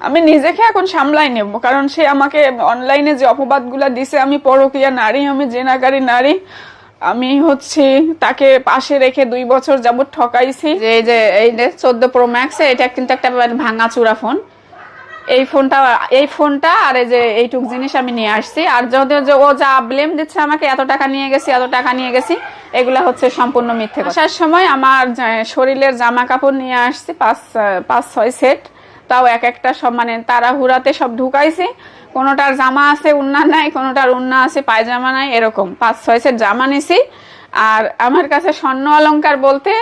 আমি নিজেকে এখন সামলাই নেব কারণ সে আমাকে অনলাইনে যে অপবাদগুলো দিছে আমি পরকীয়া নারী আমি জেনাকারী নারী আমি হচ্ছে তাকে পাশে রেখে দুই বছর যাবত ঠকাইছি। যে এই যে এই যে চোদ্দ প্রো ম্যাক্স এটা কিন্তু একটা ভাঙা চূড়া ফোন। এই ফোনটা এই ফোনটা আর এই যে এইটুক জিনিস আমি নিয়ে আসছি। আর যদি যে ও যা ব্লেম দিচ্ছে আমাকে এত টাকা নিয়ে গেছি এত টাকা নিয়ে গেছি এগুলা হচ্ছে সম্পূর্ণ মিথ্যে কথা। আসার সময় আমার শরীরের জামা কাপড় নিয়ে আসছি পাঁচ পাঁচ ছয় সেট তাও এক একটা সব মানে তাড়াহুড়াতে সব ঢুকাইছি। কোনোটার জামা আছে, উন্না নাই, কোনোটার উন্না আছে, পায়জামা নাই, এরকম। পাঁচ, ছয় সেট জামা নিছি। আর আমার কাছে স্বর্ণ অলঙ্কার বলতে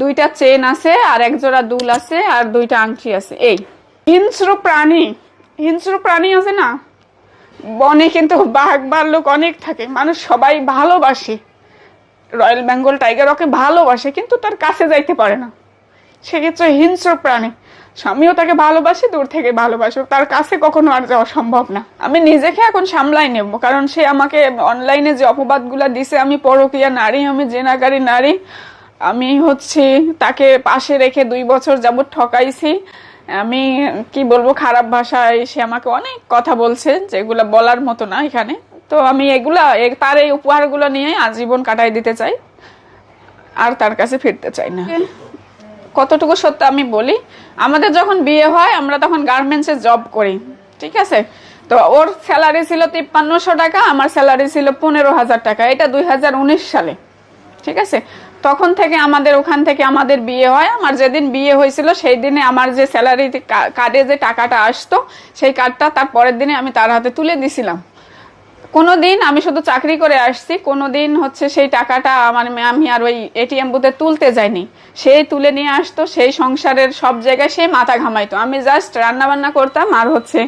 দুইটা চেন আছে, আর এক জোড়া দুল আছে, আর দুইটা আংটি আছে। এই, হিংস্র প্রাণী হিংস্র প্রাণী আছে না? বনে কিন্তু বাঘ ভাল্লুক অনেক থাকে, মানুষ সবাই ভালোবাসে। রয়্যাল বেঙ্গল টাইগার ওকে ভালোবাসে, কিন্তু তার কাছে যাইতে পারে না। সেক্ষেত্রে হিংস্র প্রাণী। স্বামীও তাকে ভালোবাসে, দূর থেকে ভালোবাসে। তার কাছে কখনো আর যাওয়া সম্ভব না। আমি নিজেকে এখন সামলাই নেব, কারণ সে আমাকে অনলাইনে যে অপবাদগুলো দিছে, আমি পরকীয়া নারী, আমি জেনাকারী নারী, আমি হচ্ছে তাকে পাশে রেখে দুই বছর যাবত ঠকাইছি। আমি, কি বলব, খারাপ ভাষায় সে আমাকে অনেক কথা বলছে, যেগুলো বলার মতো না এখানে। তো আমি এগুলা তার এই উপহারগুলো নিয়ে আজীবন কাটাই দিতে চাই, আর তার কাছে ফিরতে চাই না। কতটুকু সত্য আমি বলি? আমাদের যখন বিয়ে হয়, আমরা তখন গার্মেন্টসে জব করি, ঠিক আছে? তো ওর স্যালারি ছিল তিপ্পান্নশো টাকা, আমার স্যালারি ছিল পনেরো হাজার টাকা, এটা দুই হাজার উনিশ সালে, ঠিক আছে? তখন থেকে আমাদের, ওখান থেকে আমাদের বিয়ে হয়। আমার যেদিন বিয়ে হয়েছিল, সেই দিনে আমার যে স্যালারি কার্ডে যে টাকাটা আসতো, সেই কার্ডটা তার পরের দিনে আমি তার হাতে তুলে দিছিলাম। কোনো দিন আমি শুধু চাকরি করে আসছি কোনো দিন হচ্ছে সেই টাকাটা আমার আমি আর ওই এটিএম বুথে তুলতে যাইনি। সেই তুলে নিয়ে আসতো, সেই সংসারের সব জায়গায় সে মাথা ঘামাইতো। আমি জাস্ট রান্না বান্না করতাম আর হচ্ছে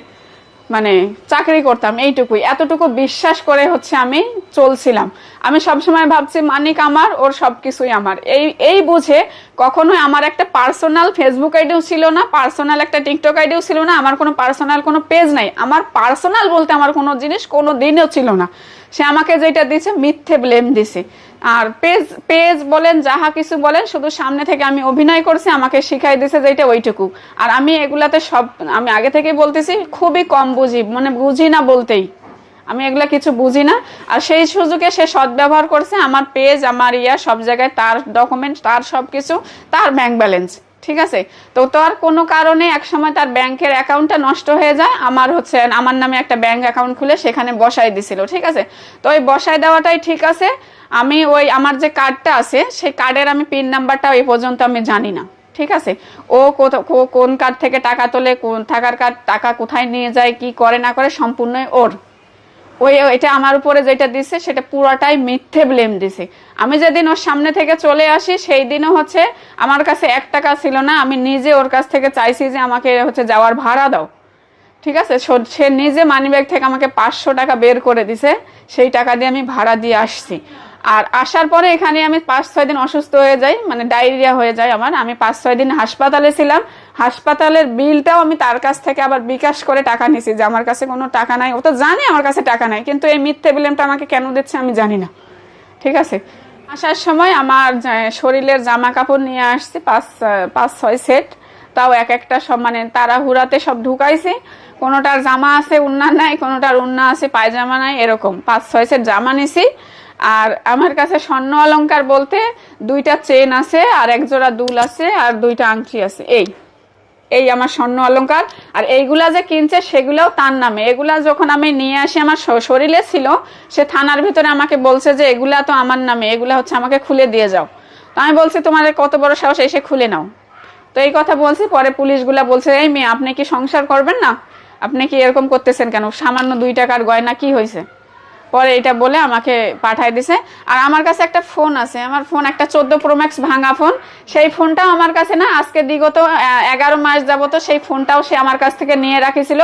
মানে চাকরি করতাম এইটুকুই। এতটুকু বিশ্বাস করে হচ্ছে আমি চলছিলাম। আমি সবসময় ভাবছি, মানিক আমার, ওর সব কিছুই আমার। এই এই বুঝে কখনোই আমার একটা পার্সোনাল ফেসবুক আইডিও ছিল না, পার্সোনাল একটা টিকটক আইডিও ছিল না, আমার কোনো পার্সোনাল কোনো পেজ নাই। আমার পার্সোনাল বলতে আমার কোনো জিনিস কোনো দিনও ছিল না। সে আমাকে যেটা দিছে, মিথ্যে ব্লেম দিছে। আর পেজ পেজ বলেন, যাহা কিছু বলেন, শুধু সামনে থেকে আমি অভিনয় করছি, আমাকে শিখাই দিছে যেটা ওইটুকু। আর আমি এগুলাতে সব, আমি আগে থেকেই বলতেছি, খুবই কম বুঝি মানে বুঝি না বলতেই। আমি এগুলা কিছু বুঝি না। আর সেই সুযোগে সে সদ্ব্যবহার করছে, আমার পেজ, আমার ইয়া, সব জায়গায় তার ডকুমেন্ট তার সব কিছু তার ব্যাংক ব্যালেন্স ঠিক আছে? তো তার কোনো কারণে এক সময় তার ব্যাংকের অ্যাকাউন্টটা নষ্ট হয়ে যায়, আমার হচ্ছে আমার নামে একটা ব্যাংক অ্যাকাউন্ট খুলে সেখানে বসাই দিছিল, ঠিক আছে? তো ওই বসাই দেওয়াটাই ঠিক আছে। আমি ওই আমার যে কার্ডটা আছে, সেই কার্ডের আমি পিন নাম্বারটা এই পর্যন্ত আমি জানি না, ঠিক আছে? ও কোন কার্ড থেকে টাকা তোলে, কোন থাকার কার্ড টাকা কোথায় নিয়ে যায়, কি করে না করে সম্পূর্ণই ওর। ওই এটা আমার উপরে যেটা দিছে, সেটা পুরাটাই মিথ্যে ব্লেম দিছে। আমি যেদিন ওর সামনে থেকে চলে আসি, সেই দিনও হচ্ছে আমার কাছে এক টাকা ছিল না, আমি নিজে ওর কাছ থেকে চাইছি যে আমাকে হচ্ছে যাওয়ার ভাড়া দাও। ঠিক আছে? সে নিজে মানিব্যাগ থেকে আমাকে পাঁচশো টাকা বের করে দিছে, সেই টাকা দিয়ে আমি ভাড়া দিয়ে আসছি। আর আসার পরে এখানে আমি পাঁচ, ছয় দিন অসুস্থ হয়ে যাই মানে ডায়রিয়া হয়ে যায় আমার। আমি পাঁচ, ছয় দিন হাসপাতালে ছিলাম হাসপাতালের বিলটাও আমি তার কাছ থেকে আবার বিকাশ করে টাকা নিছি যে আমার কাছে কোনো টাকা নাই। ও তো জানে আমার কাছে টাকা নাই, কিন্তু এই মিথ্যে ব্লেমটা আমাকে কেন দিচ্ছে আমি জানি না। ঠিক আছে? আসার সময় আমার শরীরের জামা কাপড় নিয়ে আসছি, পাঁচ পাঁচ, ছয় সেট। তাও এক একটা সব মানে তাড়াহুড়াতে সব ঢুকাইছি। কোনোটার জামা আছে, উন্না নাই, কোনোটার উন্না আছে, পায়জামা নাই, এরকম। পাঁচ, ছয় সেট জামা নিছি। আর আমার কাছে স্বর্ণ অলঙ্কার বলতে দুইটা চেন আছে, আর এক জোড়া দুল আছে, আর দুইটা আংটি আছে। এই। এই আমার স্বর্ণ অলঙ্কার, আর এইগুলা যে কিনছে সেগুলাও তার নামে। এগুলা যখন আমি নিয়ে আসি, আমার শরীরে ছিল, সে থানার ভিতরে আমাকে বলছে যে এগুলা তো আমার নামে, এগুলা হচ্ছে আমাকে খুলে দিয়ে যাও। তো আমি বলছি, তোমার কত বড় সাহস, এসে খুলে নাও। তো এই কথা বলছি, পরে পুলিশগুলা বলছে, এই মেয়ে, আপনি কি সংসার করবেন না? আপনি কি এরকম করতেছেন কেন? সামান্য দুই টাকার গয়না কি হয়েছে পরে এটা বলে আমাকে পাঠাই দিছে। আর আমার কাছে একটা ফোন আছে, আমার ফোন একটা চোদ্দ প্রোম্যাক্স ভাঙা ফোন। সেই ফোনটাও আমার কাছে না, আজকে বিগত এগারো মাস যাবত সেই ফোনটাও সে আমার কাছ থেকে নিয়ে রাখিছিল।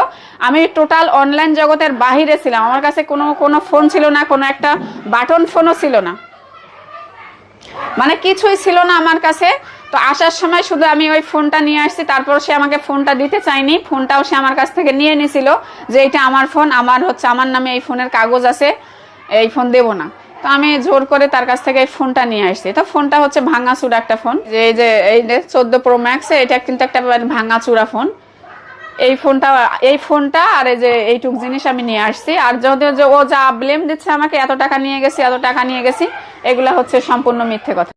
আমি টোটাল অনলাইন জগতের বাহিরে ছিলাম, আমার কাছে কোনো কোনো ফোন ছিল না, কোনো একটা বাটন ফোনও ছিল না। মানে কিছুই ছিল না আমার কাছে। তো আসার সময় শুধু আমি ওই ফোনটা নিয়ে আসছি তারপর সে আমাকে ফোনটা দিতে চায়নি। ফোনটাও সে আমার কাছ থেকে নিয়ে নিছিল যে এটা আমার ফোন, আমার হচ্ছে আমার নামে এই ফোনের কাগজ আছে, এই ফোন দেবো না। তো আমি জোর করে তার কাছ থেকে এই ফোনটা নিয়ে আসছি। তো ফোনটা হচ্ছে ভাঙা চূড়া একটা ফোন। যে এই যে এই যে চোদ্দ প্রো ম্যাক্স, এটা কিন্তু একটা ভাঙা চূড়া ফোন। এই ফোনটা এই ফোনটা আর এই যে এইটুক জিনিস আমি নিয়ে আসছি। আর যদিও যে ও যা ব্লেম দিচ্ছে আমাকে, এত টাকা নিয়ে গেছি, এত টাকা নিয়ে গেছি, এগুলা হচ্ছে সম্পূর্ণ মিথ্যে কথা।